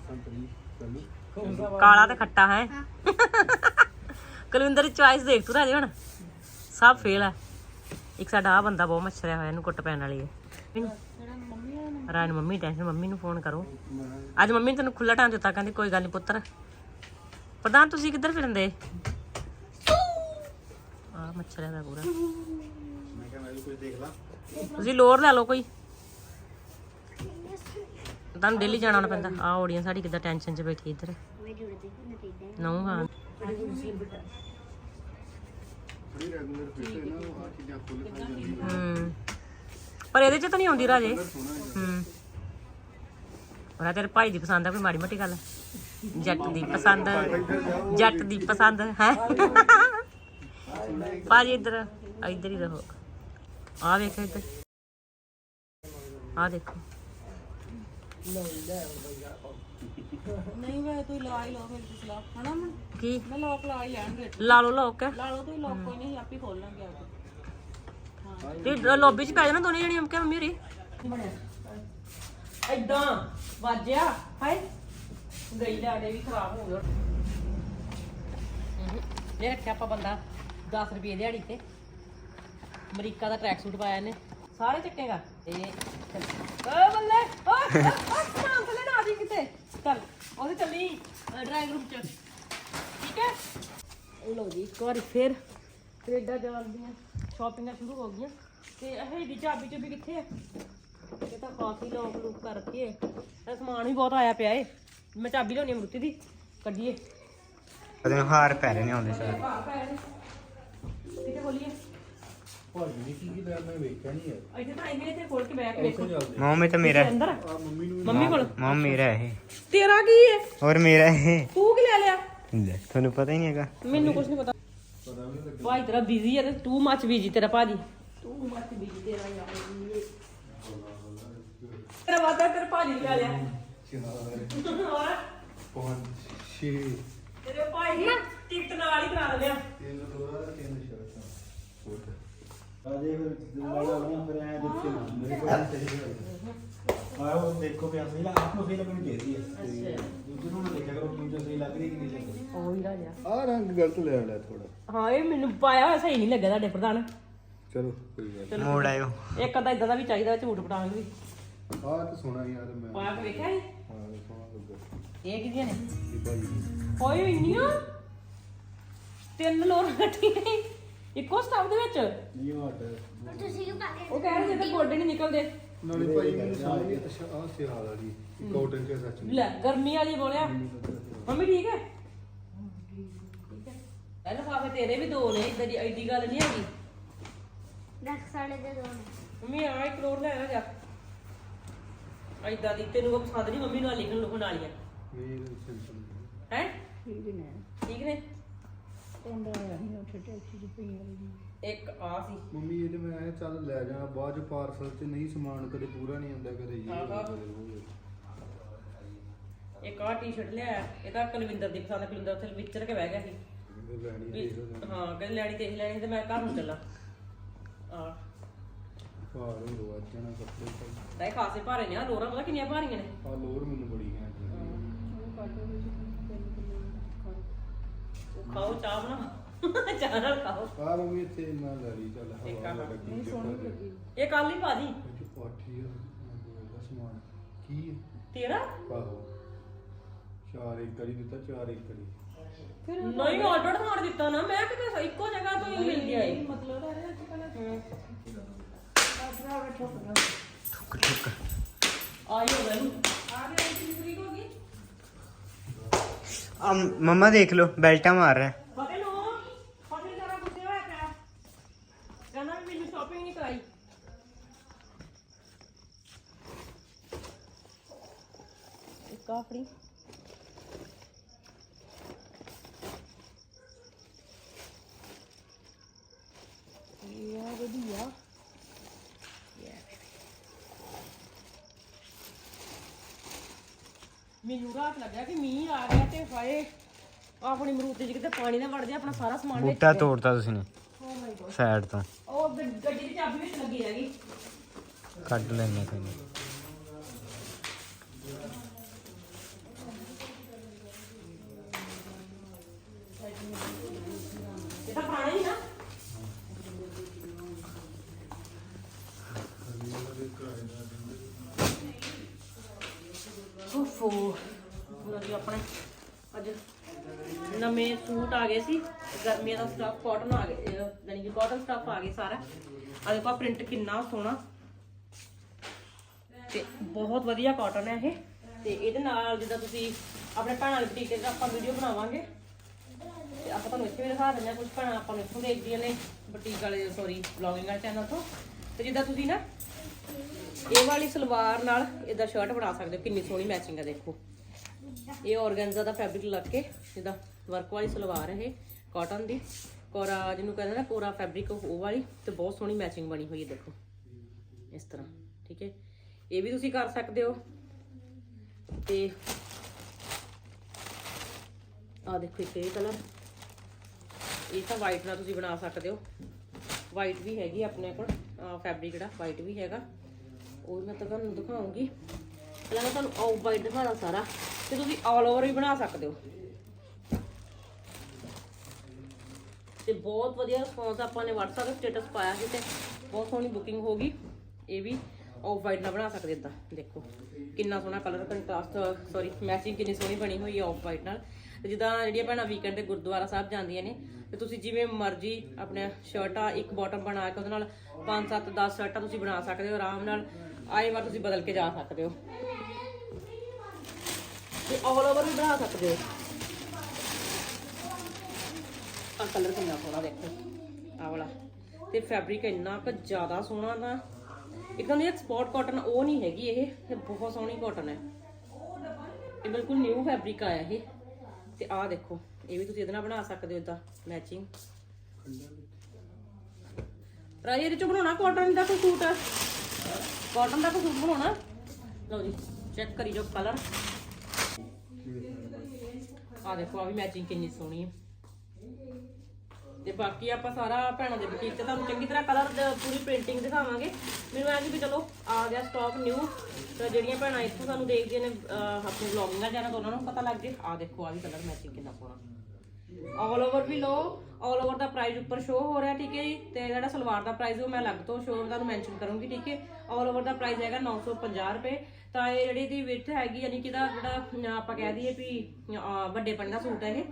ਕਾਲਾ ਤੇ ਖੱਟਾ ਹੈ। ਕੁਲਵਿੰਦਰ ਦੀ ਚੁਆਇਸ ਦੇਖ ਤੂੰ ਰਾਜੇ ਹੁਣ। ਸਭ ਫੇਲ ਹੈ ਇੱਕ ਸਾਡਾ ਆ ਬੰਦਾ ਬਹੁਤ ਮੱਛਰਿਆ ਹੋਇਆ, ਇਹਨੂੰ ਕੁੱਟ ਪੈਣ ਵਾਲੀ ਹੈ। ਰਾਜ ਮੰਮੀ ਟੈਨਸ਼ਨ ਮੰਮੀ ਨੂੰ ਫੋਨ ਕਰੋ। ਅੱਜ ਮੰਮੀ ਨੇ ਤੈਨੂੰ ਖੁੱਲਾ ਟਾਈਮ ਦਿੱਤਾ, ਕਹਿੰਦੀ ਕੋਈ ਗੱਲ ਨਹੀਂ ਪੁੱਤਰ। ਪ੍ਰਧਾਨ, ਤੁਸੀਂ ਕਿੱਧਰ ਫਿਰਦੇ? ਆ ਮੱਛਰਿਆ ਦਾ ਪੂਰਾ ਮੈਂ ਕਿਹਾ ਮੈਂ ਵੀ ਕੁਝ ਦੇਖ ਲਾ ਤੁਸੀਂ ਲੋਰ ਲੈ ਲਓ ਕੋਈ। ਤੁਹਾਨੂੰ ਡੇਲੀ ਜਾਣਾ ਪੈਂਦਾ। ਆ ਔੜੀਆਂ ਸਾਡੀ ਕਿੱਦਾਂ ਟੈਨਸ਼ਨ 'ਚ ਬੈਠੀ ਇੱਧਰ। ਨੋ ਹਾਂ। ਹੂੰ। ਪਰ ਇਹਦੇ 'ਚ ਤਾਂ ਨਹੀਂ ਆਉਂਦੀ ਰਾਜੇ। ਹੂੰ। ਉਹਦਾ ਤੇਰੇ ਭਾਈ ਦੀ ਪਸੰਦ ਆ, ਕੋਈ ਮਾੜੀ ਮੋਟੀ ਗੱਲ। ਜੱਟ ਦੀ ਪਸੰਦ, ਜੱਟ ਦੀ ਪਸੰਦ, ਹੈ। ਭਾਜੀ ਇੱਧਰ ਇੱਧਰ ਹੀ ਰਹੋ। ਆ ਵੇਖ ਇੱਧਰ। ਆ ਦੇਖੋ। ਨਹੀਂ ਵੇ ਤੂੰ ਲਾ ਹੀ ਲਓ ਫਿਰ ਸਲਾਹ ਹਨਾ ਮੈਂ ਕੀ? ਮੈਂ ਲੋਕ ਲਾ ਹੀ ਲੈਣਗੇ ਲਾ ਲਓ ਲੋਕ ਲਾ ਲਓ ਤੂੰ ਲੋਕ ਕੋਈ ਨਹੀਂ ਆਪੇ ਖੋਲ ਲਾਂਗੇ ਆ ਕੇ। ਤੇ ਲੌਬੀ 'ਚ ਪੈ ਜਾਣਾ ਦੋਨੇ ਜਣੀਆਂ ਕਿ ਮੰਮੀ ਹੋਰੀ? ਐਦਾਂ ਵਾਜਿਆ ਹਾਏ ਗਈ ਲਾੜੇ ਵੀ ਖਰਾਬ ਹੋ ਗਿਆ ਇਹ ਰੱਖਿਆ ਆਪਾਂ ਬੰਦਾ 10 ਰੁਪਏ ਦਿਹਾੜੀ ਤੇ। ਅਮਰੀਕਾ ਦਾ ਟਰੈਕ ਸੂਟ ਪਾਇਆ ਇਹਨੇ। ਸਾਰੇ ਚੱਕੇਗਾ ਤੇ ਓ ਬੱਲੇ ਓ ਨਾਮ ਥੱਲੇ ਨਾ ਆ ਜੀ ਕਿਤੇ। ਚੱਲ ਉਹਦੇ ਚੱਲੀ। ਡਰਾਈਵ ਰੂਮ ਚ। ਠੀਕ ਹੈ? ਲੋ ਜੀ ਇੱਕ ਵਾਰੀ ਫੇਰ ਕੈਨੇਡਾ ਜਾਣ ਦੀਆਂ ਸ਼ਾਪਿੰਗਾਂ ਸ਼ੁਰੂ ਹੋ ਗਈਆਂ। ਤੇ ਇਹ ਦੀ ਚਾਬੀ ਚੁਬੀ ਕਿੱਥੇ ਹੈ ਇਹ ਤਾਂ ਕਾਫੀ ਲੋਕ ਲੁਕ ਕਰ ਰੱਖੀ ਹੈ ਇਹ ਸਮਾਨ ਵੀ ਬਹੁਤ ਆਇਆ ਪਿਆ ਏ। ਮੈਂ ਚਾਬੀ ਲਿਆਉਣੀ ਮਰੂਤੀ ਦੀ। ਕੱਢੀਏ। ਉਹਦੇ ਹਾਰ ਪੈ ਰਹੇ ਨੇ ਆਉਂਦੇ ਸਾਰ ਕਿੱਥੇ ਖੋਲੀਏ? ਭਾਜੀ ਨੇ ਕੀ ਕੀ ਲਿਆ ਮੈਂ ਵੇਖਿਆ ਨਹੀਂ ਹੈ ਇੱਥੇ ਤਾਂ ਇਹਨੇ ਇੱਥੇ ਖੋਲ ਕੇ ਬੈਠ ਕੇ ਵੇਖੋ। ਮੋਮ ਇਹ ਤਾਂ ਮੇਰਾ ਹੈ। ਅੰਦਰ ਆ। ਮੰਮੀ ਨੂੰ ਮੰਮੀ ਕੋਲ? ਮੋਮ ਮੇਰਾ ਇਹ। ਤੇਰਾ ਕੀ ਹੈ ਔਰ ਮੇਰਾ ਇਹ। ਤੂੰ ਕੀ ਲੈ ਲਿਆ? ਲੈ ਤੁਹਾਨੂੰ ਪਤਾ ਹੀ ਨਹੀਂ ਹੈਗਾ। ਮੈਨੂੰ ਕੁਝ ਨਹੀਂ ਪਤਾ ਭਾਈ ਤੇਰਾ ਬਿਜ਼ੀ ਹੈ ਤੇ ਤੂੰ ਮੱਚ ਬਿਜ਼ੀ ਤੇਰਾ ਭਾਜੀ। ਤੂੰ ਮੱਚ ਬਿਜ਼ੀ ਤੇਰਾ ਯਾਰ। ਇਹ। ਤੇਰਾ ਵਾਦਾ ਤੇਰਾ ਭਾਜੀ ਨੇ ਲੈ ਲਿਆ। ਹੋਰ? ਪੰਜ ਛੇ। ਤੇਰੇ ਭਾਈ ਦੀ ਟਿਕਟ ਨਾਲ ਹੀ ਕਰਾ ਦਿੰਦੇ ਆ ਤਿੰਨ ਦੋਰਾ ਤਿੰਨ ਆਜੇ ਫਿਰ ਲੜਾ ਨਾ ਫਿਰ ਐ ਦੇਖੇ ਨਾ ਮੇਰੇ ਕੋਲ ਤੇ ਆਓ ਦੇਖੋ ਪਿਆ ਸਹੀ ਲੱਗ ਆਪਕੋ ਸਹੀ ਲੱਗਣੀ ਚਾਹੀਦੀ ਹੈ। ਦੂਜੇ ਨੂੰ ਨਾ ਦੇਖਿਆ ਕਰੋ ਦੂਜੇ ਸਹੀ ਲੱਗ ਰਹੀ ਕਿ ਨਹੀਂ ਲੱਗ ਰਹੀ। ਉਹ ਹੀ ਰਾਜਾ। ਆ ਰੰਗ ਗਲਤ ਲੈ ਲਿਆ ਥੋੜਾ ਹਾਂ ਇਹ ਮੈਨੂੰ ਪਾਇਆ ਹੋਇਆ ਸਹੀ ਨਹੀਂ ਲੱਗਿਆ ਤੁਹਾਡੇ ਪ੍ਰਧਾਨ। ਚਲੋ ਕੋਈ ਗੱਲ ਮੋੜ ਆਇਓ। ਇੱਕ ਅੱਧਾ ਇਦਾਂ ਦਾ ਵੀ ਚਾਹੀਦਾ ਝੂਠ ਪਟਾਂਗ ਵੀ ਆ ਤਾਂ ਸੋਹਣਾ ਯਾਰ ਮੈਂ ਪਾਇਆ ਕੇ ਵੇਖਿਆ ਸੀ? ਹਾਂ ਇਹ ਸੋਹਣਾ ਲੱਗਾ ਇਹ ਕਿਹਦੀਆਂ ਨੇ? ਇਹ ਭਾਈ ਹੋਏ ਇੰਨੀਆਂ? ਤਿੰਨ ਲੋਰ ਕੱਟੀਆਂ ਇੱਕੋ ਸਟਾਫ ਦੇ ਵਿੱਚ? ਨਹੀਂ ਹਟ ਤੁਸੀਂ ਕਿ ਪਾ ਕੇ ਉਹ ਕਹਿ ਰਹੇ ਸੀ ਗੋਡੇ ਨਹੀਂ ਨਿਕਲਦੇ। ਨਾਲੇ ਭਾਈ ਮੈਨੂੰ ਸਮਝ ਨਹੀਂ ਅੱਛਾ ਆ ਸਿਆਲ ਵਾਲੀ ਕਾਟਨ ਕੇ ਸੱਚ ਨਹੀਂ। ਲੈ ਗਰਮੀ ਵਾਲੀ ਬੋਲਿਆ। ਮੰਮੀ ਠੀਕ ਹੈ? ਇਹ ਲਿਫਾਫੇ ਤੇਰੇ ਵੀ ਦੋ ਨੇ ਇਦਾਂ ਦੀ ਐਡੀ ਗੱਲ ਨਹੀਂ ਹੈਗੀ। ਰੱਖ ਸਾੜੇ ਦੇ ਦੋ ਨੇ। ਮੰਮੀ ਆ ਇੱਕ ਲੋੜ ਲੈ ਆ ਜਾ। ਐਦਾਂ ਦੀ ਤੈਨੂੰ ਉਹ ਪਸੰਦ ਨਹੀਂ ਮੰਮੀ ਨੂੰ ਆਹ ਲਿਖਣ ਲੁਖਣ ਵਾਲੀਆਂ ਮੇਰੇ ਸਿੰਪਲ ਹੈ? ਠੀਕ ਨੇ। ਠੀਕ ਨੇ? ਇੱਕ ਆ ਸੀ। ਮੰਮੀ ਇਹ ਤੇ ਮੈਂ ਕਿਹਾ ਚੱਲ ਲੈ ਜਾਣਾ ਬਾਅਦ ਚ ਪਾਰਸਲ ਚ ਨਹੀਂ ਸਮਾਨ ਕਦੇ ਪੂਰਾ ਨਹੀਂ ਹੁੰਦਾ ਕਦੇ ਇਹ ਆਹੋ। ਇੱਕ ਆ ਟੀ-ਸ਼ਰਟ ਲਿਆ ਇਹ ਤਾਂ ਕੁਲਵਿੰਦਰ ਦੀ ਪਸੰਦ ਕੁਲਵਿੰਦਰ ਉੱਥੇ ਵਿਚਰ ਕੇ ਬਹਿ ਗਿਆ ਸੀ। ਲੈਣੀ ਵੀ ਦੇਖ। ਹਾਂ ਕਹਿੰਦੇ ਲੈਣੀ ਤੇ ਇਹੀ ਲੈਣੀ ਤੇ ਮੈਂ ਘਰ ਨੂੰ ਚੱਲਾਂ। ਆ ਭਾਰ ਹੋ ਅੱਜ ਜਣਾ ਕੱਪੜੇ ਪਾਈ ਤਾਂ ਇਹ ਖਾਸੇ ਭਾਰੇ ਨੇ ਆ ਲੋਰਾਂ ਪਤਾ ਕਿੰਨੀਆਂ ਭਾਰੀਆਂ ਨੇ? ਆ ਲੋਰ ਮੈਨੂੰ ਬੜੀ ਘੈਂਟ ਉਹ ਖਾਓ ਚਾਹ ਬਣਾ ਚਾਹ ਨਾਲ ਖਾਓ ਆ ਮੰਮੀ ਇੱਥੇ ਨਾ ਲੈ ਲਈ ਚੱਲ ਇੱਕ ਹਵਾ ਆਹ। ਲੱਗੀ ਚੱਲ ਇਹ ਕੱਲ ਹੀ ਭਾਜੀ ਇਹ ਪਾਠੀ ਦਾ ਸਮਾਨ ਕੀ ਹੈ ਤੇਰਾ ਆਹੋ ਚਾਰ ਇੱਕ ਕਰੀ ਦਿੱਤਾ ਚਾਰ ਇੱਕ ਕਰੀ ਨਹੀਂ ਆਰਡਰ ਥਾੜ ਦਿੱਤਾ ਨਾ ਮੈਂ ਕਿਤੇ ਇੱਕੋ ਜਗ੍ਹਾ ਤੋਂ ਹੀ ਮਿਲ ਗਿਆ ਇਹ ਠੁੱਕ ਠੁੱਕ ਆਈ ਹੋ ਗਈ ਆ ਮੰਮਾ ਦੇਖ ਲਓ ਬੈਲਟਾ ਮਾਰ ਰਿਹਾ ਫਤੇ ਨੂੰ ਫਤੇ ਜਰਾ ਗੁੱਸੇ ਹੋਇਆ ਪਿਆ ਕਹਿੰਦਾ ਵੀ ਮੈਨੂੰ ਸ਼ਾਪਿੰਗ ਨਹੀਂ ਕਰਾਈ ਇੱਕ ਆਪਣੀ ਯਾ ਵਧੀਆ ਮੈਨੂੰ ਰਾਤ ਲੱਗਿਆ ਕਿ ਮੀਂਹ ਆ ਗਿਆ ਤੇ ਹਾਏ ਆਪਣੀ ਮਰੂਤੀ ਚ ਕਿਤੇ ਪਾਣੀ ਨਾ ਵੜ ਜਾ ਆਪਣਾ ਸਾਰਾ ਸਮਾਨ ਵਿੱਚ ਬੂਟਾ ਤੋੜਤਾ ਤੁਸੀਂ ਨੇ। ਸਾਈਡ ਤੋਂ। ਉਹ ਗ- ਗੱਡੀ ਦੀ ਚਾਬੀ ਵਿੱਚ ਲੱਗੀ ਹੈਗੀ। ਕੱਢ ਲੈਣੇ ਕੋਈ ਇਹ ਤਾਂ ਪੁਰਾਣਾ ਹੀ ਨਾ ਓਫੋ ਪੂਰਾ ਜੀ ਆਪਣੇ। ਅੱਜ ਨਵੇਂ ਸੂਟ ਆ ਗਏ ਸੀ। ਗਰਮੀਆਂ ਦਾ ਸਟਾਫ ਕਾਟਨ ਆ ਗਏ ਯਾਨੀ ਕਿ ਕਾਟਨ ਸਟਾਫ ਆ ਗਏ ਸਾਰਾ। ਆ ਦੇਖੋ ਪ੍ਰਿੰਟ ਕਿੰਨਾ ਸੋਹਣਾ। ਤੇ ਬਹੁਤ ਵਧੀਆ ਕਾਟਨ ਹੈ ਇਹ। ਤੇ ਇਹਦੇ ਨਾਲ ਜਿੱਦਾਂ ਤੁਸੀਂ ਆਪਣੇ ਭੈਣਾਂ ਵਾਲੀ ਬੁਟੀਕ ਤੇ ਆਪਾਂ ਵੀਡੀਓ ਬਣਾਵਾਂਗੇ। ਤੇ ਆਪਾਂ ਤੁਹਾਨੂੰ ਇੱਥੇ ਵੀ ਦਿਖਾ ਦਿੰਦੇ ਹਾਂ ਕੁਝ ਭੈਣਾਂ ਆਪਾਂ ਨੂੰ ਇੱਥੋਂ ਦੇਖਦੀਆਂ ਨੇ ਬੁਟੀਕ ਵਾਲੇ ਸੌਰੀ ਵਲੌਗਿੰਗ ਵਾਲੇ ਚੈਨਲ ਤੋਂ। ਤੇ ਜਿੱਦਾਂ ਤੁਸੀਂ ਨਾ, ਇਹ ਵਾਲੀ ਸਲਵਾਰ ਨਾਲ ਇਹਦਾ ਸ਼ਰਟ ਬਣਾ ਸਕਦੇ ਹੋ, ਕਿੰਨੀ ਸੋਹਣੀ ਮੈਚਿੰਗ ਆ ਦੇਖੋ। ਇਹ ਔਰਗੈਂਜ਼ਾ ਦਾ ਫੈਬਰਿਕ ਲੱਗ ਕੇ ਜਿੱਦਾਂ ਵਰਕ ਵਾਲੀ ਸਲਵਾਰ ਹੈ ਇਹ ਕਾਟਨ ਦੀ। ਕੋਰਾ ਜਿਹਨੂੰ ਕਹਿੰਦੇ ਨਾ ਕੋਰਾ ਫੈਬਰਿਕ ਉਹ ਵਾਲੀ ਤੇ ਬਹੁਤ ਸੋਹਣੀ ਮੈਚਿੰਗ ਬਣੀ ਹੋਈ ਹੈ, ਦੇਖੋ। ਇਸ ਤਰ੍ਹਾਂ, ਠੀਕ ਹੈ? ਇਹ ਵੀ ਤੁਸੀਂ ਕਰ ਸਕਦੇ ਹੋ। ਤੇ ਆ ਦੇਖੋ ਇੱਕ ਇਹ ਕਲਰ ਇਹ ਤਾਂ ਵਾਈਟ ਨਾਲ ਤੁਸੀਂ ਬਣਾ ਸਕਦੇ ਹੋ। ਵਾਈਟ ਵੀ ਹੈਗੀ ਆਪਣੇ ਕੋਲ ਫੈਬਰਿਕ ਜਿਹੜਾ ਵਾਈਟ ਵੀ ਹੈਗਾ। ਉਹ ਮੈਂ ਤਾਂ ਤੁਹਾਨੂੰ ਦਿਖਾਉਂਗੀ। ਪਹਿਲਾਂ ਮੈਂ ਤੁਹਾਨੂੰ ਆਫ ਵਾਈਟ ਦਿਖਾਣਾ ਸਾਰਾ। ਤੇ ਤੁਸੀਂ ਆਲ ਓਵਰ ਵੀ ਬਣਾ ਸਕਦੇ ਹੋ। ਤੇ ਬਹੁਤ ਵਧੀਆ ਰਿਸਪੌਂਸ ਆਪਾਂ ਨੇ WhatsApp ਤੇ ਸਟੇਟਸ ਪਾਇਆ ਸੀ ਤੇ ਬਹੁਤ ਸੋਹਣੀ ਬੁਕਿੰਗ ਹੋ ਗਈ। ਇਹ ਵੀ ਆਫ ਵਾਈਟ ਨਾਲ ਬਣਾ ਸਕਦੇ ਇਦਾਂ ਦੇਖੋ। ਕਿੰਨਾ ਸੋਹਣਾ ਕਲਰ ਕੰਟਰਾਸਟ ਸੌਰੀ ਮੈਚਿੰਗ ਕਿੰਨੀ ਸੋਹਣੀ ਬਣੀ ਹੋਈ ਹੈ ਆਫ ਵਾਈਟ ਨਾਲ। ਤੇ ਜਿੱਦਾਂ ਜਿਹੜੀਆਂ ਭੈਣਾਂ ਵੀਕਐਂਡ ਤੇ ਗੁਰਦੁਆਰਾ ਸਾਹਿਬ ਜਾਂਦੀਆਂ ਨੇ, ਤੇ ਤੁਸੀਂ ਜਿਵੇਂ ਮਰਜ਼ੀ ਆਪਣੇ ਸ਼ਰਟਾਂ ਇੱਕ ਬਾਟਮ ਬਣਾ ਕੇ ਉਹਦੇ ਨਾਲ 5 7 10 ਸ਼ਰਟਾਂ ਤੁਸੀਂ ਬਣਾ ਸਕਦੇ ਹੋ ਆਰਾਮ ਨਾਲ। ਆਏ ਵਾਰ ਤੁਸੀਂ ਬਦਲ ਕੇ ਜਾ ਸਕਦੇ ਹੋ। ਤੇ ਆਲ ਓਵਰ ਵੀ ਬਣਾ ਸਕਦੇ ਹੋ। ਆ ਕਲਰ ਕਿੰਨਾ ਸੋਹਣਾ ਦੇਖੋ। ਆ ਵਾਲਾ। ਤੇ ਫੈਬਰਿਕ ਇੰਨਾ ਕੁ ਜ਼ਿਆਦਾ ਸੋਹਣਾ ਨਾ। ਇੱਕਦਮ ਇਹ ਸਪੌਟ ਕਾਟਨ ਉਹ ਨਹੀਂ ਹੈਗੀ ਇਹ। ਇਹ ਬਹੁਤ ਸੋਹਣੀ ਕਾਟਨ ਹੈ। ਇਹ ਬਿਲਕੁਲ ਨਿਊ ਫੈਬਰਿਕ ਆਇਆ ਇਹ। ਤੇ ਆਹ ਦੇਖੋ, ਇਹ ਵੀ ਤੁਸੀਂ ਇਹਦੇ ਨਾਲ ਬਣਾ ਸਕਦੇ ਹੋ ਇਦਾਂ ਮੈਚਿੰਗ ਰਾਜੇ, ਇਹਦੇ ਚੋਂ ਬਣਾਉਣਾ ਕਾਟਨ ਦਾ ਕੋਈ ਸੂਟ? ਕਾਟਨ ਦਾ ਕੋਈ ਸੂਟ ਬਣਾਉਣਾ? ਲਓ ਜੀ ਚੈੱਕ ਕਰੀ ਜੋ ਕਲਰ ਆ ਦੇਖੋ ਆ ਵੀ ਮੈਚਿੰਗ ਕਿੰਨੀ ਸੋਹਣੀ ਹੈ ਤੇ ਬਾਕੀ ਆਪਾਂ ਸਾਰਾ ਭੈਣਾਂ ਦੇ ਬੁਟੀਕ ਤੇ ਤੁਹਾਨੂੰ ਚੰਗੀ ਤਰ੍ਹਾਂ ਕਲਰ ਪੂਰੀ ਪ੍ਰਿੰਟਿੰਗ ਦਿਖਾਵਾਂਗੇ। ਮੈਨੂੰ ਐਂ ਵੀ ਚਲੋ, ਆ ਗਿਆ ਸਟਾਕ ਨਿਊ ਤੇ ਜਿਹੜੀਆਂ ਭੈਣਾਂ ਇੱਥੋਂ ਸਾਨੂੰ ਦੇਖਦੀਆਂ ਨੇ ਆਪਣੇ ਵਲੌਗਿੰਗ ਦਾ ਚੈਨਲ ਉਹਨਾਂ ਨੂੰ ਪਤਾ ਲੱਗ ਜੇ। ਆ ਦੇਖੋ ਆ ਵੀ ਕਲਰ ਮੈਚਿੰਗ ਕਿੰਨਾ ਸੋਹਣਾ। ਆਲ ਓਵਰ ਵੀ ਲੋ ਆਲ ਓਵਰ ਦਾ ਪ੍ਰਾਈਸ ਉੱਪਰ ਸ਼ੋ ਹੋ ਰਿਹਾ, ਠੀਕ ਹੈ ਜੀ? ਤੇ ਜਿਹੜਾ ਸਲਵਾਰ ਦਾ ਪ੍ਰਾਈਸ ਉਹ ਮੈਂ ਅਲੱਗ ਤੋਂ ਸ਼ੋ ਤੁਹਾਨੂੰ ਮੈਂਸ਼ਨ ਕਰੂੰਗੀ, ਠੀਕ ਹੈ? ਆਲ ਓਵਰ ਦਾ ਪ੍ਰਾਈਸ ਹੈਗਾ 950 ਰੁਪਏ। ਤਾਂ ਇਹ ਜਿਹੜੀ ਦੀ ਵਿਡਥ ਹੈਗੀ ਯਾਨੀ ਕਿ ਇਹਦਾ ਜਿਹੜਾ ਆਪਾਂ ਕਹਿ ਦਈਏ ਵੀ ਅਹ, ਵੱਡੇ ਪਣ ਦਾ ਸੂਟ ਹੈ ਇਹ।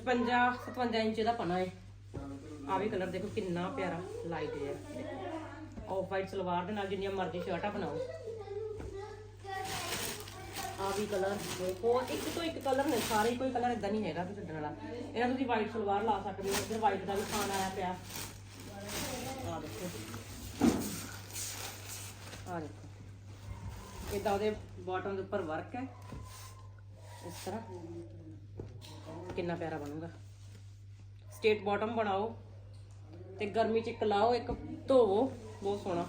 56 57 ਇੰਚ ਦਾ ਪਨਾ ਹੈ ਆ ਵੀ ਕਲਰ ਦੇਖੋ ਕਿੰਨਾ ਪਿਆਰਾ ਲਾਈਟ ਜਿਹਾ। ਆਫ ਵਾਈਟ ਸਲਵਾਰ ਦੇ ਨਾਲ ਜਿੰਨੀਆਂ ਮਰਜ਼ੀ ਸ਼ਰਟਾਂ ਬਣਾਓ। ਆ ਵੀ ਕਲਰ ਦੇਖੋ ਇੱਕ ਤੋਂ ਇੱਕ ਕਲਰ ਨੇ ਸਾਰੇ ਹੀ ਕੋਈ ਕਲਰ ਇਦਾਂ ਨਹੀਂ ਹੈਗਾ ਕਿ ਛੱਡਣ ਵਾਲਾ। ਇਹਨਾਂ ਤੁਸੀਂ ਵਾਈਟ ਸਲਵਾਰ ਲਾ ਸਕਦੇ ਹੋ ਇੱਧਰ ਵਾਈਟ ਦਾ ਵੀ ਖਾਨ ਆਇਆ ਪਿਆ। ਆ ਦੇਖੋ। ਆ ਦੇਖੋ। ਇਦਾਂ ਉਹਦੇ ਬਾਟਮ ਦੇ ਉੱਪਰ ਵਰਕ ਹੈ। ਇਸ ਤਰ੍ਹਾਂ। ਕਿੰਨਾ ਪਿਆਰਾ ਬਣੂਗਾ। ਸਟੇਟ ਬਾਟਮ ਬਣਾਓ ਤੇ ਗਰਮੀ ਚ ਇੱਕ ਲਾਓ ਇੱਕ ਧੋਵੋ। ਬਹੁਤ ਸੋਹਣਾ।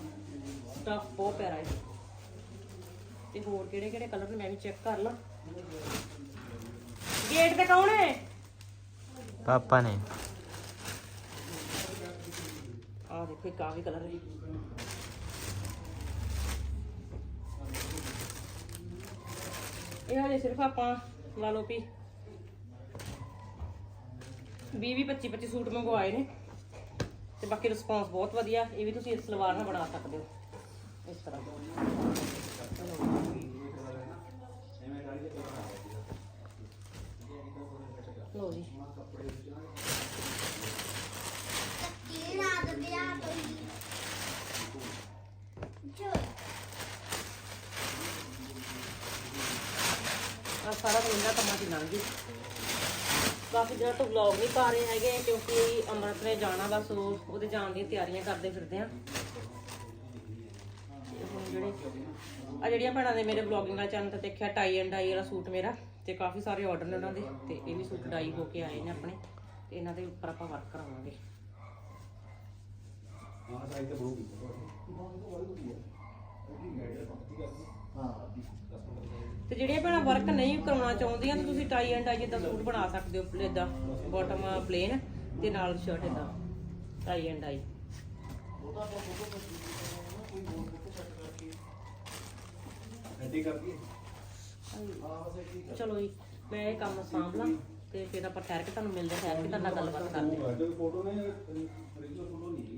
ਸਟਫ ਬਹੁਤ ਪਿਆਰਾ ਹੈ। ਤੇ ਹੋਰ ਕਿਹੜੇ ਕਿਹੜੇ ਕਲਰ ਨੇ? ਮੈਂ ਵੀ ਚੈੱਕ ਕਰ ਲਾਂ। ਗੇਟ ਤੇ ਕੌਣ ਹੈ? ਪਾਪਾ ਨੇ। ਆ ਦੇਖੋ ਇੱਕ ਕਲਰ ਹੈ ਇਹ ਹਲੇ ਸਿਰਫ ਆਪਾਂ ਲਾ ਲਓ ਵੀ 20 20 25 25 ਸੂਟ ਮੰਗਵਾਏ ਨੇ। ਤੇ ਬਾਕੀ ਰਿਸਪੌਂਸ ਬਹੁਤ ਵਧੀਆ। ਇਹ ਵੀ ਤੁਸੀਂ ਇਸ ਸਲਵਾਰ ਨਾਲ ਬਣਾ ਸਕਦੇ ਹੋ। ਇਸ ਤਰ੍ਹਾਂ। ਲਓ ਜੀ ਕੀ ਰਾਤ ਵਿਆਹ ਤੋਂ ਜੋ ਆ ਸਾਰਾ ਦਿਨ ਇਹਨਾਂ ਕੰਮਾਂ 'ਚ ਤੋਂ ਵਲੌਗ ਨਹੀਂ ਪਾ ਰਹੇ ਹੈਗੇ, ਕਿਉਂਕਿ ਅੰਮ੍ਰਿਤ ਜਾਣਾ ਬਸ ਉਹ ਉਹਦੇ ਜਾਣ ਦੀਆਂ ਤਿਆਰੀਆਂ ਕਰਦੇ ਫਿਰਦੇ ਆ। ਜਿਹੜੇ ਆ ਜਿਹੜੀਆਂ ਭੈਣਾਂ ਨੇ ਮੇਰੇ ਵਲੌਗਿੰਗ ਦਾ ਚੈਨਲ ਤੇ ਦੇਖਿਆ ਟਾਈ ਐਂਡ ਡਾਈ ਵਾਲਾ ਸੂਟ ਮੇਰਾ, ਤੇ ਕਾਫੀ ਸਾਰੇ ਆਰਡਰ ਨੇ ਉਹਨਾਂ ਦੇ, ਤੇ ਇਹ ਵੀ ਸੂਟ ਡਾਈ ਹੋ ਕੇ ਆਏ ਨੇ ਆਪਣੇ, ਤੇ ਇਹਨਾਂ ਦੇ ਉੱਪਰ ਆਪਾਂ ਵਰਕ ਕਰਾਵਾਂਗੇ। ਹਾਂ ਸਾਈਜ਼ ਤੇ ਬਣੂਗੀ ਤੇ ਜਿਹੜੀਆਂ ਭੈਣਾਂ ਵਰਕ ਨਹੀਂ ਕਰਾਉਣਾ ਚਾਹੁੰਦੀਆਂ ਤਾਂ ਤੁਸੀਂ ਟਾਈ ਐਂਡ ਡਾਈ ਜਿੱਦਾਂ ਸੂਟ ਬਣਾ ਸਕਦੇ ਹੋ ਇਦਾਂ ਬਾਟਮ ਪਲੇਨ ਤੇ ਨਾਲ ਸ਼ਰਟ ਇਦਾਂ ਟਾਈ ਐਂਡ ਕਰਦੀ ਚਲੋ ਜੀ ਮੈਂ ਇਹ ਕੰਮ ਸਾਂਭ ਲਾਂ ਤੇ ਫਿਰ ਆਪਾਂ ਠਹਿਰ ਕੇ ਤੁਹਾਨੂੰ ਮਿਲਦੇ ਠਹਿਰ ਕੇ ਤੁਹਾਡੇ ਗੱਲਬਾਤ ਕਰਦੇ ਹਾਂ। ਹੈ ਫੋਟੋ ਨੇ ਓਰੀਜਨਲ ਫੋਟੋ ਨਹੀਂ ਹੈ